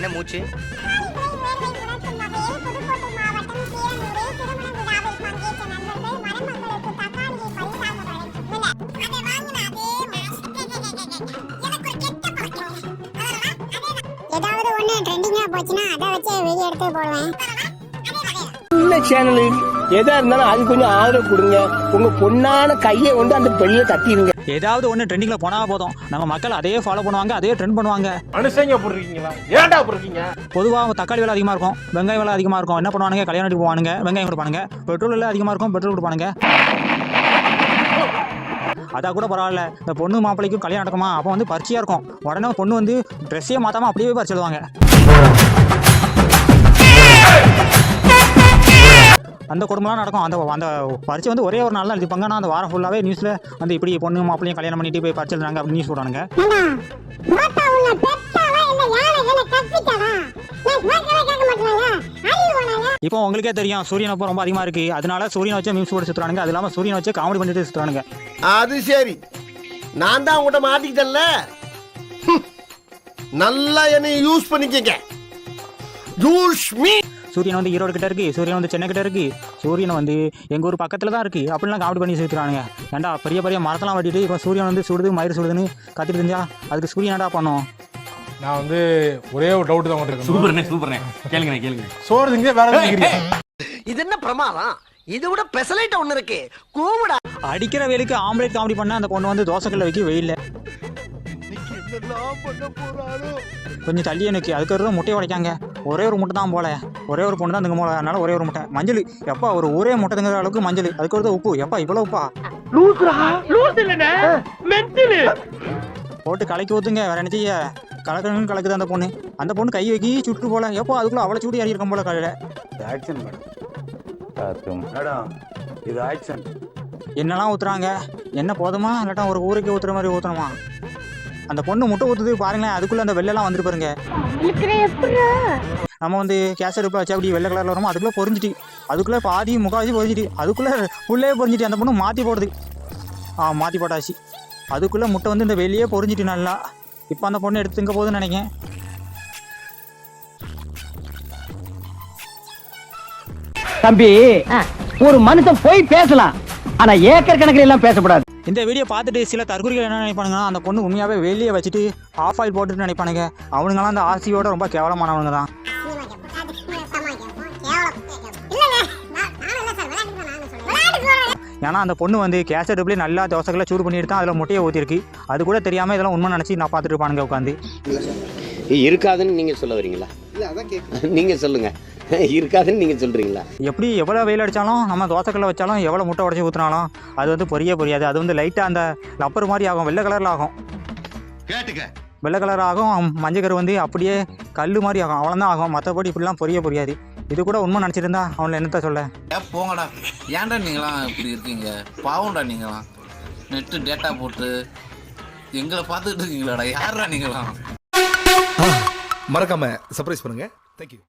என்ன மூச்சு? ஏதாவது ஒண்ணு ட்ரெண்டிங்கா போச்சுன்னா அதை வச்சு வெளியே எடுத்து போடுவேன். சின்ன சேனலு எதா இருந்தாலும் அது கொஞ்சம் ஆதரவு கொடுங்க. உங்க பொண்ணான கையை கொண்டு அந்த பெண்ணில தட்டிடுங்க ஏதாவது ஒன்று ட்ரெண்டிங்கில் போனால் போதும். நம்ம மக்கள் அதே ஃபாலோ பண்ணுவாங்க அதே ட்ரெண்ட் பண்ணுவாங்க. மனுஷங்க அப்படி இருக்கீங்களா? ஏன்டா அப்படி இருக்கீங்க? பொதுவாக தக்காளி விலை அதிகமாக இருக்கும் வெங்காய விலை அதிகமாக இருக்கும். என்ன பண்ணுவானுங்க? கல்யாணத்துக்கு போவானுங்க வெங்காயம் கொடுப்பானுங்க. பெட்ரோல் விலை அதிகமாக இருக்கும் பெட்ரோல் கொடுப்பானுங்க. அதான் கூட பரவாயில்ல. இந்த பொண்ணு மாப்பிள்ளைக்கும் கல்யாணம் நடக்குமா? அப்போ வந்து பரிச்சையாக இருக்கும். உடனே பொண்ணு வந்து ட்ரெஸ்ஸே மாற்றாம அப்படியே பறிச்சிடுவாங்க அந்த குடும்பம்லாம் நடக்கும். அந்த அந்த பரிச்சை வந்து ஒரே ஒரு நாள் தான் எழுதிப்பாங்க ஆனால் அந்த வாரம் ஃபுல்லாகவே நியூஸில் வந்து இப்படி பொண்ணு மாப்பிள்ளையும் கல்யாணம் பண்ணிட்டு போய் பரிச்சு எழுதுறாங்க அப்படின்னு நியூஸ் போடுறாங்க இப்போ உங்களுக்கே தெரியும் சூரியன் அப்போ ரொம்ப அதிகமாக இருக்குது அதனால சூரியனை வச்சு மீம்ஸ் போட்டு சுற்றுறானுங்க அது இல்லாமல் சூரியனை வச்சு காமெடி பண்ணிட்டு சுற்றுறானுங்க அது சரி. நான் தான் உங்கள்கிட்ட மாட்டிக்கிட்டேன்ல. நல்லா என்னை யூஸ் பண்ணிக்கங்க. Use me. சூரியன் வந்து ஈரோடு கிட்ட இருக்கு சூரியன் வந்து சென்னை கிட்ட இருக்கு. சூரியன் வந்து எங்க ஊர் பக்கத்துல தான் இருக்கு. அப்படிலாம் காமெடி பண்ணி சுத்துறானுங்க ஏன்டா பெரிய பெரிய மரத்தெல்லாம் வெட்டிட்டு இப்போ சூரியன் வந்து சுடுது மயிர் சுடுதுன்னு கத்திட்டு இருந்தா அதுக்கு சூரியன் என்னடா பண்ணும்? நான் வந்து ஒரே ஒரு டவுட் தான் உங்களுக்கு சூப்பர்ண்ணே சூப்பர்ண்ணே. கேளுங்கண்ணே கேளுங்க சோறு திங்க வேற? இது என்ன பிரமாதம்? இதை விட பெசலைட் ஒண்ணு இருக்கு. கூவுடா. அடிக்கிற வேலைக்கு ஆம்லேட் காமெடி பண்ண அந்த பொண்ணு வந்து தோசைக்கல்ல வைக்க வெயில்ல. கொஞ்சம் தள்ளி எனக்கு. அதுக்கு ஒரு முட்டையை உடைக்காங்க. ஒரே ஒரு முட்டை தான் போல. ஒரே ஒரு பொண்ணு தான் அதுங்க போல. அதனால ஒரே ஒரு முட்டை. மஞ்சள். எப்பா ஒரு ஒரே முட்டை தங்குற அளவுக்கு மஞ்சள். அதுக்கு ஒரு உப்பு. எப்பா இவ்வளவு உப்பா? போட்டு கலக்கி ஊத்துங்க. வேற என்ன செய்ய? கலக்கணும்னு கலக்குது அந்த பொண்ணு. அந்த பொண்ணு கை வைக்கி சுட்டு போல. எப்போ அதுக்குள்ள அவளை சூடி ஏறி இருக்கும் போல கழுத ஆக்ஷன் மேடம். மேடம் இது ஆக்ஷன் என்னெல்லாம் ஊத்துறாங்க? என்ன போதுமா? இல்லாட்டா ஒரு ஊருக்கு ஊத்துற மாதிரி ஊத்தணுமா? அந்த பொண்ணு முட்டை ஊத்துது பாருங்களேன். அதுக்குள்ள அந்த வெள்ளெல்லாம் வந்துட்டு பாருங்க. நம்ம வந்து கேஸ் அடுப்பில் வச்சு அப்படி வெள்ளை கலரில் வருமோ அதுக்குள்ளே பொறிஞ்சிட்டு அதுக்குள்ளே பாதி முக்காவாசி பொறிஞ்சிட்டு அதுக்குள்ளே உள்ளே பொறிஞ்சிட்டு அந்த பொண்ணு மாற்றி போடுது. ஆ மாற்றி போட்டாச்சு. அதுக்குள்ளே முட்டை வந்து இந்த வெளியே பொறிஞ்சிட்டு நல்லா. இப்போ அந்த பொண்ணு எடுத்து திங்க போகுதுன்னு நினைக்கிறேன். தம்பி ஒரு மனுஷன் போய் பேசலாம். ஆனா ஏக்கர் கணக்கில் எல்லாம் பேசக்கூடாது. இந்த வீடியோ பார்த்துட்டு சில தற்கொலைகள் என்ன நினைப்பானுங்கன்னா அந்த பொண்ணு உண்மையாகவே வெளியே வச்சுட்டு ஆஃப் ஆயில் போட்டுட்டு நினைப்பானுங்க. அவனுங்களாம் அந்த ஆசியோட ரொம்ப கேவலமானவங்க தான். ஏன்னா அந்த பொண்ணு வந்து கேஸ் அடுப்புலேயே நல்லா தோசைகளை சூடு பண்ணிட்டு தான் அதில் முட்டையை ஊற்றிருக்கு அது கூட தெரியாமல் இதெல்லாம் உண்மை நினச்சி நான் பார்த்துட்டு இருப்பானுங்க உட்காந்து இருக்காதுன்னு நீங்க சொல்ல வரீங்களா? நீங்க சொல்லுங்க. இருக்காதுன்னு நீங்க சொல்றீங்களா? எப்படி எவ்வளோ வெயில் அடித்தாலும் நம்ம தோசைக்கல்ல வச்சாலும் எவ்வளோ முட்டை உடச்சி ஊற்றினாலும் அது வந்து பொரிய பொரியாது. அது வந்து லைட்டாக அந்த லப்பர் மாதிரி ஆகும். வெள்ளை கலரில் ஆகும். கேட்டுக்க. வெள்ளை கலர் ஆகும். மஞ்சக்கரு வந்து அப்படியே கல் மாதிரி ஆகும். அவ்வளோதான் ஆகும். மற்றபடி இப்படிலாம் பொரிய பொரியாது. இது கூட உண்மை நினச்சிட்டு இருந்தா அவனை என்னத்த சொல்ல? போங்கடா. ஏன்டா நீங்களாம் இப்படி இருக்கீங்க? பாவம்டா நீங்களாம். நெட்டு டேட்டா போட்டு எங்களை பார்த்துட்டு இருக்கீங்களாடா? யாரா நீங்களாம்? மறக்காம சர்ப்ரைஸ் பண்ணுங்க. தேங்க்யூ